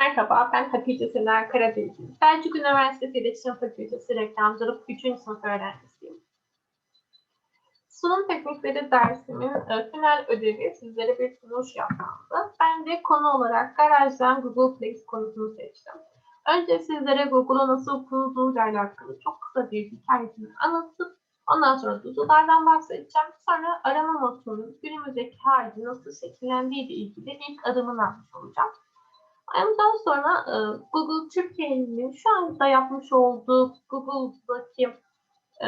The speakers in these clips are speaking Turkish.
Merhaba, ben Hatice Sener Karadeniz. Selçuk Üniversitesi İletişim Fakültesi Reklamcılık 3. sınıf öğrencisiyim. Sunum teknikleri dersimin e, final ödevi sizlere bir sunuş yapmamdı. Ben de konu olarak garajdan Google Place konusunu seçtim. Önce sizlere Google'a nasıl kurulduğuyla alakalı çok kısa bir hikayesini anlatıp ondan sonra Google'lardan bahsedeceğim. Sonra arama motorunun günümüzdeki hali nasıl şekillendiği ile ilgili ilk adımını atmış olacağım. Ondan sonra e, Google Türkiye'nin şu anda yapmış olduğu Google'daki e,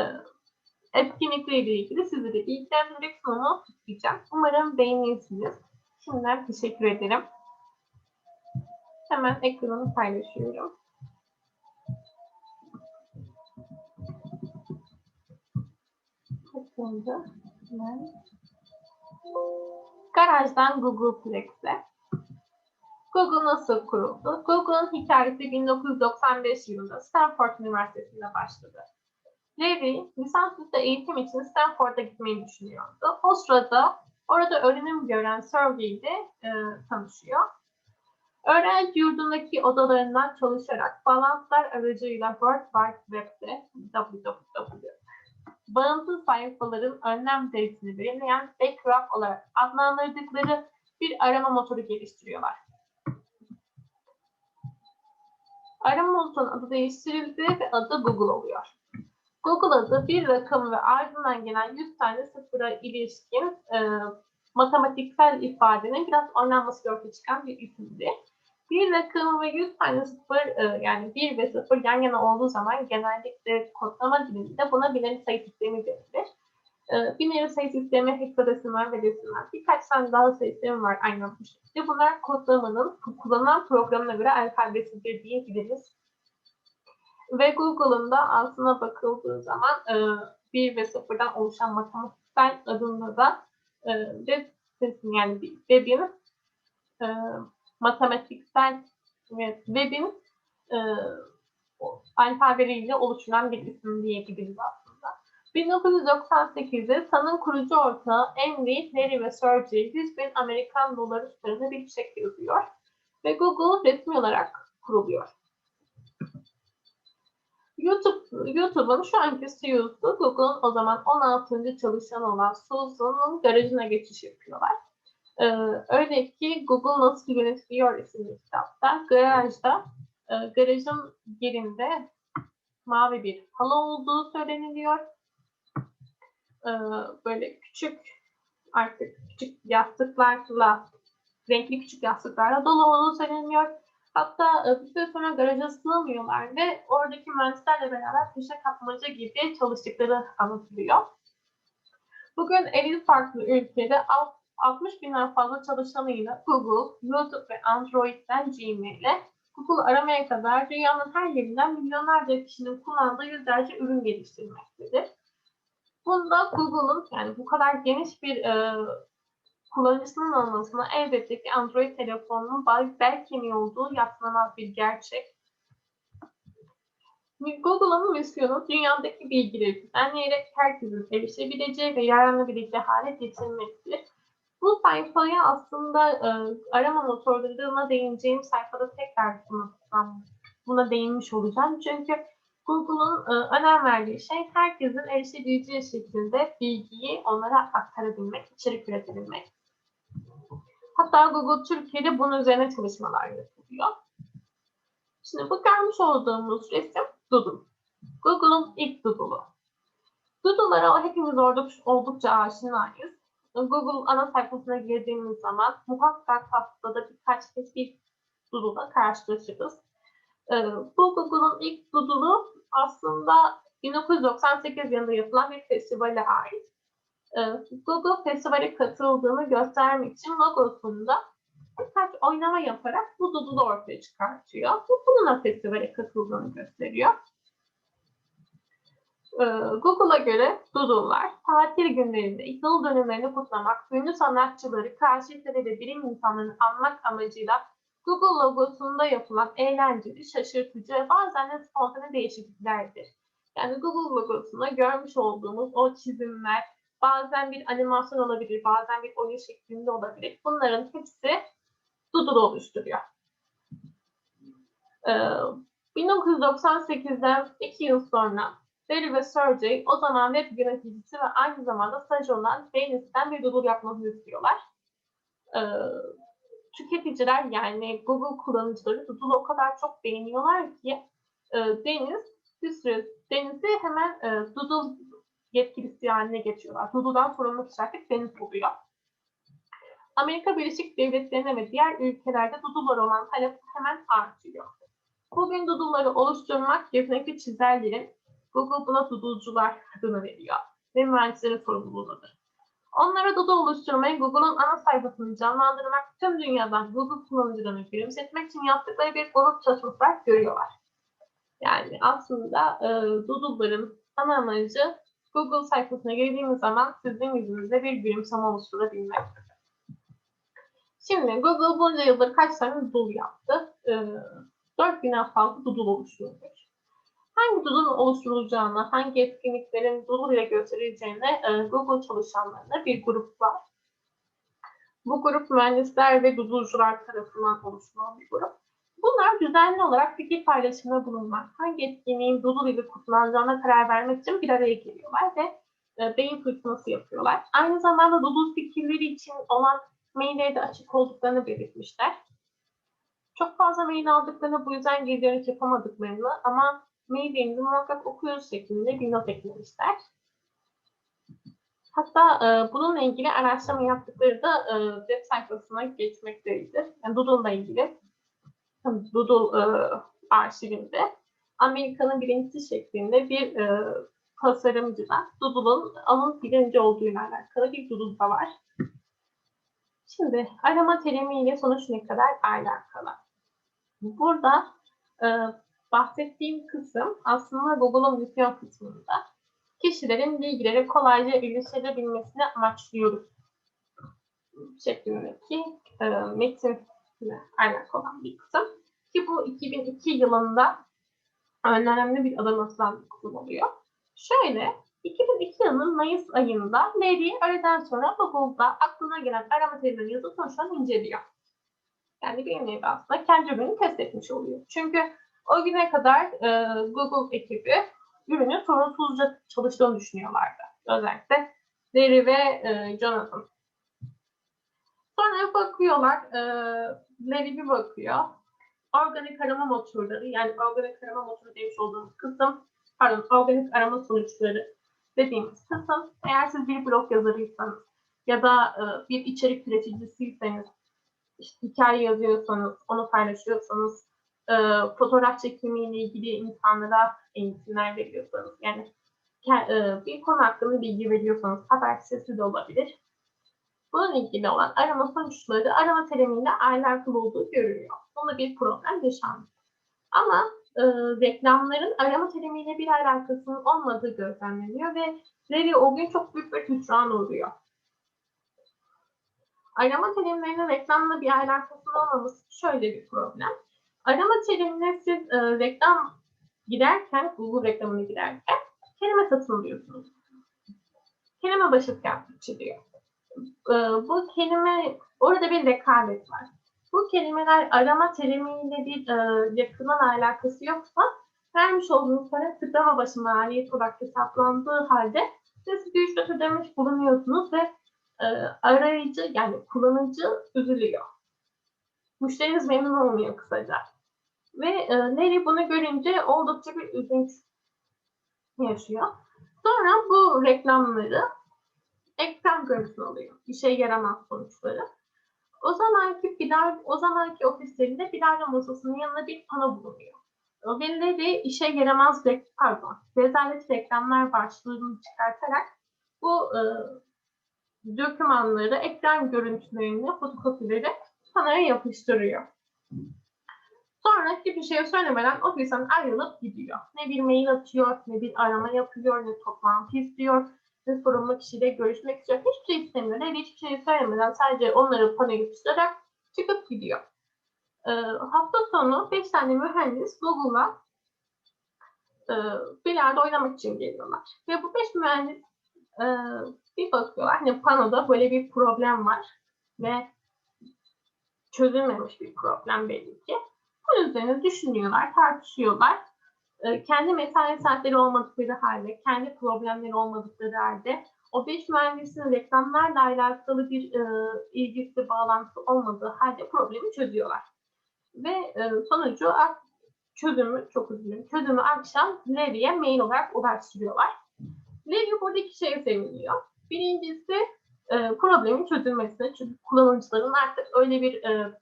etkinlikleriyle ilgili sizlere bilgilendirerek sunumu tutacağım. Umarım beğenirsiniz. Şimdiden teşekkür ederim. Hemen ekranımı paylaşıyorum. Bakınca hemen. Garajdan Google Plex'e. Google nasıl kuruldu? Google'ın hikayesi 1995 yılında Stanford Üniversitesi'nde başladı. Larry lisansüstü eğitim için Stanford'a gitmeyi düşünüyordu. O sırada orada öğrenim gören Sergey ile e, tanışıyor. Öğrenci yurdundaki odalarından çalışarak balanslar aracıyla World Wide Web'de www bağımsız sayfaların önlem derecesini belirleyen Backrub olarak adlandırdıkları bir arama motoru geliştiriyorlar. Arama motorunun adı değiştirildi ve adı Google oluyor. Google adı bir rakam ve ardından gelen 100 tane sıfıra ilişkin e, matematiksel ifadenin biraz oynanması ortaya çıkan bir isimdi. Bir rakam ve 100 tane sıfır e, yani 1 ve 0 yan yana olduğu zaman genellikle kodlama dilinde buna binary sayı sistemi denilir. E, binary sayı sistemi heksadesimal ve desimal birkaç tane daha sayı sistemi var aynı bu şekilde. Bunlar kodlamanın kullanılan programına göre alfabesidir diyebiliriz. Ve Google'ın da aslına bakıldığı zaman e, 1 ve 0'dan oluşan matematiksel adında da e, sitesinin yani web'in e, matematiksel ve web'in e, alfabeleriyle oluşturan bir isim diyebiliriz aslında. 1998'de Sun'ın kurucu ortağı Henry, Larry ve Sergey 100 bin Amerikan doları tutarında bir çek yazıyor ve Google resmi olarak kuruluyor. YouTube, YouTube'un şu anki CEO'su Google'un o zaman 16. çalışan olan Susan'ın garajına geçiş yapıyorlar. Ee, öyle ki Google nasıl yönetiliyor isimli kitapta garajda e, garajın yerinde mavi bir halı olduğu söyleniliyor. Ee, böyle küçük artık küçük yastıklarla renkli küçük yastıklarla dolu olduğu söyleniyor. Hatta e, bir süre sonra garaja sığmıyorlar ve oradaki mühendislerle beraber köşe kapmaca gibi çalıştıkları anlatılıyor. Bugün 50 farklı ülkede 60 binden fazla çalışanıyla Google, YouTube ve Android'den Gmail'e Google aramaya kadar dünyanın her yerinden milyonlarca kişinin kullandığı yüzlerce ürün geliştirmektedir. Bunda Google'ın yani bu kadar geniş bir e, kullanıcısının olmasına elbette ki Android telefonunun belki mi olduğu yatsınamaz bir gerçek. Google'ın misyonu dünyadaki bilgileri düzenleyerek herkesin erişebileceği ve yararlanabileceği hale getirmektir. Bu sayfaya aslında e, arama motorlarına değineceğim sayfada tekrar buna, buna değinmiş olacağım. Çünkü Google'un e, önem verdiği şey herkesin erişebileceği şekilde bilgiyi onlara aktarabilmek, içerik üretebilmek. Hatta Google Türkiye'de bunun üzerine çalışmalar yapılıyor. Şimdi bu görmüş olduğumuz resim Doodle. Google'un ilk Doodle'u. Doodle'lara hepimiz oldukça aşinayız. Google ana sayfasına girdiğimiz zaman muhakkak haftada birkaç kez bir Doodle'la karşılaşırız. Ee, bu Google'un ilk Doodle'u aslında 1998 yılında yapılan bir festivale ait. Ee, Google festivale katıldığını göstermek için logosunda birkaç oynama yaparak bu Doodle'u ortaya çıkartıyor. Bu bununla festivale katıldığını gösteriyor. Ee, Google'a göre Doodle'lar tatil günlerinde yıl dönümlerini kutlamak, ünlü sanatçıları, karşıtları ve bilim insanlarını anmak amacıyla Google logosunda yapılan eğlenceli, şaşırtıcı ve bazen de spontane değişikliklerdir. Yani Google logosunda görmüş olduğumuz o çizimler bazen bir animasyon olabilir, bazen bir oyun şeklinde olabilir. Bunların hepsi Doodle oluşturuyor. Ee, 1998'den 2 yıl sonra Larry ve Sergey o zaman web yöneticisi ve aynı zamanda staj olan Dennis'ten bir Doodle yapmasını istiyorlar. Ee, tüketiciler yani Google kullanıcıları Doodle'u o kadar çok beğeniyorlar ki e, Deniz bir süre Deniz'i hemen e, Doodle yetkilisi haline geçiyorlar. Doodle'dan sorumlu kişi Deniz oluyor. Amerika Birleşik Devletleri'ne ve diğer ülkelerde Doodle'lara olan talep hemen artıyor. Bugün Doodle'ları oluşturmak yetenekli çizerlerin Google buna Doodle'cular adını veriyor ve mühendislerin sorumluluğudur. Onlara Doodle oluşturmayı Google'un ana sayfasını canlandırmak, tüm dünyadan Google kullanıcılarını gülümsetmek için yaptıkları bir grup çalışması olarak görüyorlar. Yani aslında e, Doodle'ların ana amacı Google sayfasına girdiğimiz zaman sizin yüzünüzde bir gülümseme oluşturabilmek. Şimdi Google bunca yıldır kaç tane Doodle yaptı? E, 4000'den fazla Doodle oluşturmuş. Hangi Doodle'un oluşturulacağını, hangi etkinliklerin Doodle ile gösterileceğini e, Google çalışanlarında bir grup var. Bu grup mühendisler ve Doodle'cular tarafından oluşturulan bir grup. Bunlar düzenli olarak fikir paylaşımında bulunmak, hangi etkinliğin Doodle ile kutlanacağına karar vermek için bir araya geliyorlar ve e, beyin fırtınası yapıyorlar. Aynı zamanda Doodle fikirleri için olan maillere de açık olduklarını belirtmişler. Çok fazla mail aldıklarını bu yüzden geri dönüş yapamadıklarını ama maillerinizi muhakkak okuyoruz şeklinde bir not eklemişler. Hatta e, bununla ilgili araştırma yaptıkları da e, web sayfasına geçmekteydi. Yani Doodle'la ilgili Doodle e, arşivinde Amerika'nın birincisi şeklinde bir e, tasarımcıdan Doodle'ın alın birinci olduğuyla alakalı bir Doodle da var. Şimdi arama terimiyle sonuç ne kadar alakalı? Burada e, bahsettiğim kısım aslında Google'un misyon kısmında kişilerin bilgileri kolayca erişebilmesini amaçlıyoruz şeklindeki e, metinle alakalı olan bir kısım. Ki bu 2002 yılında önemli bir adım atılan bir kısım oluyor. Şöyle, 2002 yılının Mayıs ayında Larry öğleden sonra Google'da aklına gelen arama terimleri yazı sonuçlarını inceliyor. Yani bir nevi aslında kendi ürünü test etmiş oluyor. Çünkü o güne kadar e, Google ekibi ürünün sorunsuzca çalıştığını düşünüyorlardı. Özellikle Larry ve e, Jonathan. Sonra bakıyorlar, e, Larry bir bakıyor. Organik arama motorları, yani organik arama motoru demiş olduğumuz kısım, pardon, organik arama sonuçları dediğimiz kısım, eğer siz bir blog yazarıysanız ya da e, bir içerik üreticisiyseniz, işte hikaye yazıyorsanız, onu paylaşıyorsanız, e, fotoğraf çekimiyle ilgili insanlara eğitimler veriyorsanız, yani e, bir konu hakkında bilgi veriyorsanız, haber sitesi de olabilir. Bunun ilgili olan arama sonuçları arama terimiyle alakalı olduğu görülüyor. Bunda bir problem yaşanmıyor. Ama e, reklamların arama terimiyle bir alakasının olmadığı gözlemleniyor ve Larry o gün çok büyük bir hüsran oluyor. Arama terimlerinin reklamla bir alakasının olmaması şöyle bir problem. Arama terimine siz e, reklam giderken, Google reklamını giderken kelime satın alıyorsunuz. Kelime başı fiyat biçiliyor. E, bu kelime, orada bir rekabet var. Bu kelimeler arama terimiyle bir e, yakından alakası yoksa vermiş olduğunuz para tıklama başı maliyet olarak hesaplandığı halde siz bir ücret ödemiş bulunuyorsunuz ve e, arayıcı yani kullanıcı üzülüyor. Müşteriniz memnun olmuyor kısaca. Ve e, Larry bunu görünce oldukça bir üzünç yaşıyor. Sonra bu reklamları ekran görüntüsü alıyor. İşe yaramaz sonuçları. O zamanki bilar, o zamanki ofislerinde bilardo masasının yanında bir pano bulunuyor. Ve de işe yaramaz, pardon, rezalet reklamlar başlığını çıkartarak bu e, dokümanları, ekran görüntülerini, fotokopileri panoya yapıştırıyor. Sonra hiçbir şey söylemeden ofisten ayrılıp gidiyor. Ne bir mail atıyor, ne bir arama yapıyor, ne toplantı istiyor, ne sorumlu kişiyle görüşmek istiyor. Hiçbir şey istemiyor. Ne hiçbir şey söylemeden sadece onları panoya yapıştırarak çıkıp gidiyor. E, hafta sonu 5 tane mühendis Google'a e, bilardo oynamak için geliyorlar. Ve bu 5 mühendis e, bir bakıyorlar. Hani panoda böyle bir problem var ve çözülmemiş bir problem belli ki. Bu Bunun üzerine düşünüyorlar, tartışıyorlar. Ee, kendi mesai saatleri olmadıkları halde, kendi problemleri olmadıkları halde o beş mühendisin reklamlarla alakalı bir e, ilgisi, bağlantısı olmadığı halde problemi çözüyorlar. Ve e, sonucu çözümü, çok üzgünüm, çözümü akşam Levi'ye mail olarak ulaştırıyorlar. Levi burada iki şeye seviniyor. Birincisi e, problemin çözülmesi. Çünkü kullanıcıların artık öyle bir e,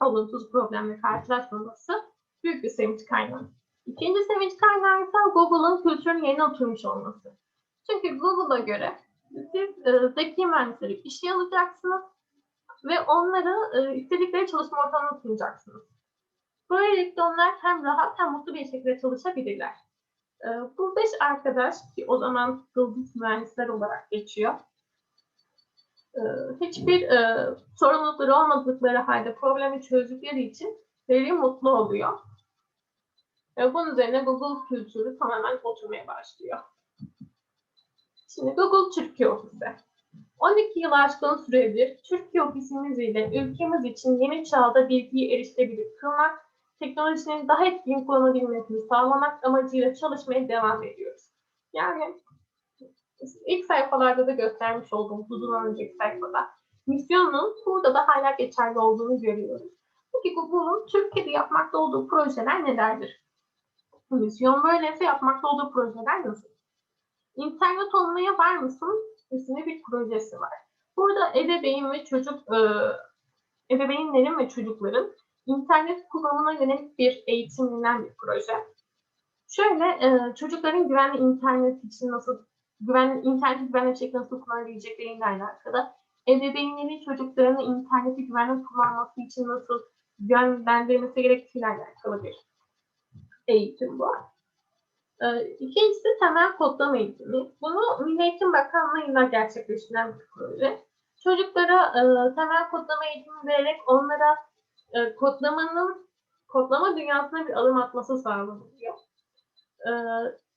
olumsuz problemle karşılaşmaması büyük bir sevinç kaynağı. İkinci sevinç kaynağı ise Google'ın kültürün yerine oturmuş olması. Çünkü Google'a göre siz e, zeki mühendisleri işe alacaksınız ve onları e, istedikleri çalışma ortamına sunacaksınız. Böylelikle onlar hem rahat hem mutlu bir şekilde çalışabilirler. E, bu beş arkadaş ki o zaman yıldız mühendisler olarak geçiyor. E, hiçbir e, sorumlulukları olmadıkları halde problemi çözdükleri için veri mutlu oluyor. Ve bunun üzerine Google kültürü tamamen oturmaya başlıyor. Şimdi Google Türkiye Ofisi. 12 yıl aşkın süredir Türkiye ofisimiz ile ülkemiz için yeni çağda bilgiyi erişilebilir kılmak, teknolojinin daha etkin kullanabilmesini sağlamak amacıyla çalışmaya devam ediyoruz. Yani ilk sayfalarda da göstermiş olduğum bundan önceki sayfada misyonun burada da hala geçerli olduğunu görüyoruz. Peki Google'un Türkiye'de yapmakta olduğu projeler nelerdir? Misyon böyleyse yapmakta olduğu projeler nasıl? İnternet olmaya var mısın? isimli bir projesi var. Burada ebeveyn ve çocuk e, ebeveynlerin ve çocukların internet kullanımına yönelik bir eğitim verilen bir proje. Şöyle e, çocukların güvenli internet için nasıl güvenli internet güvenli bir şekilde nasıl kullanabilecekleriyle alakalı. Ebeveynlerin çocuklarını interneti güvenli kullanması için nasıl yönlendirmesi gerektiğiyle alakalı bir eğitim bu. Ee, İkincisi temel kodlama eğitimi. Bunu Milli Eğitim Bakanlığı'yla gerçekleştirilen bir proje. Çocuklara e, temel kodlama eğitimi vererek onlara e, kodlamanın kodlama dünyasına bir adım atması sağlanıyor. E,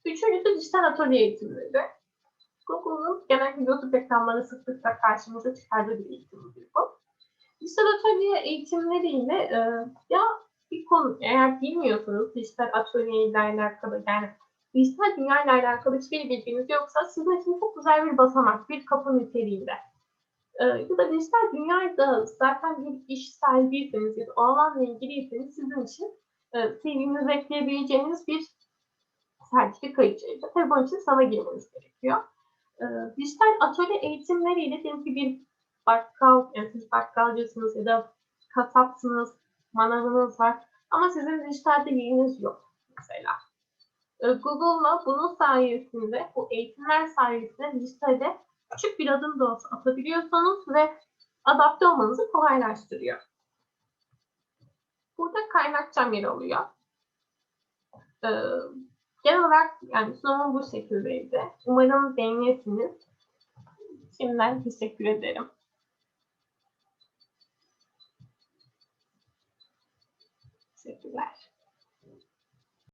üçüncüsü dijital atölye eğitimleri. Google'un genellikle YouTube reklamları sıklıkla karşımıza çıkardığı bir eğitimdir bu. Dijital atölye eğitimleriyle e, ya bir konu eğer bilmiyorsanız dijital atölye ile alakalı yani dijital dünya ile alakalı hiçbir bilginiz yoksa sizin için çok güzel bir basamak, bir kapı niteliğinde. Ee, ya da dijital dünyada zaten bir iş sahibiyseniz ya da o alanla ilgiliyseniz sizin için e, CV'nize ekleyebileceğiniz bir sertifika içerisinde. Tabii bunun için sana girmeniz gerekiyor. Ee, dijital atölye eğitimleriyle diyelim ki bir bakkal, yani siz bakkalcısınız ya da kasapsınız, manavınız var ama sizin dijitalde yeriniz yok mesela. Ee, Google'la bunun sayesinde, bu eğitimler sayesinde dijitalde küçük bir adım da olsa atabiliyorsanız ve adapte olmanızı kolaylaştırıyor. Burada kaynakçam yer alıyor. Ee, Genel olarak yani sunumum bu şekildeydi. Umarım beğenirsiniz. Şimdiden teşekkür ederim. Teşekkürler.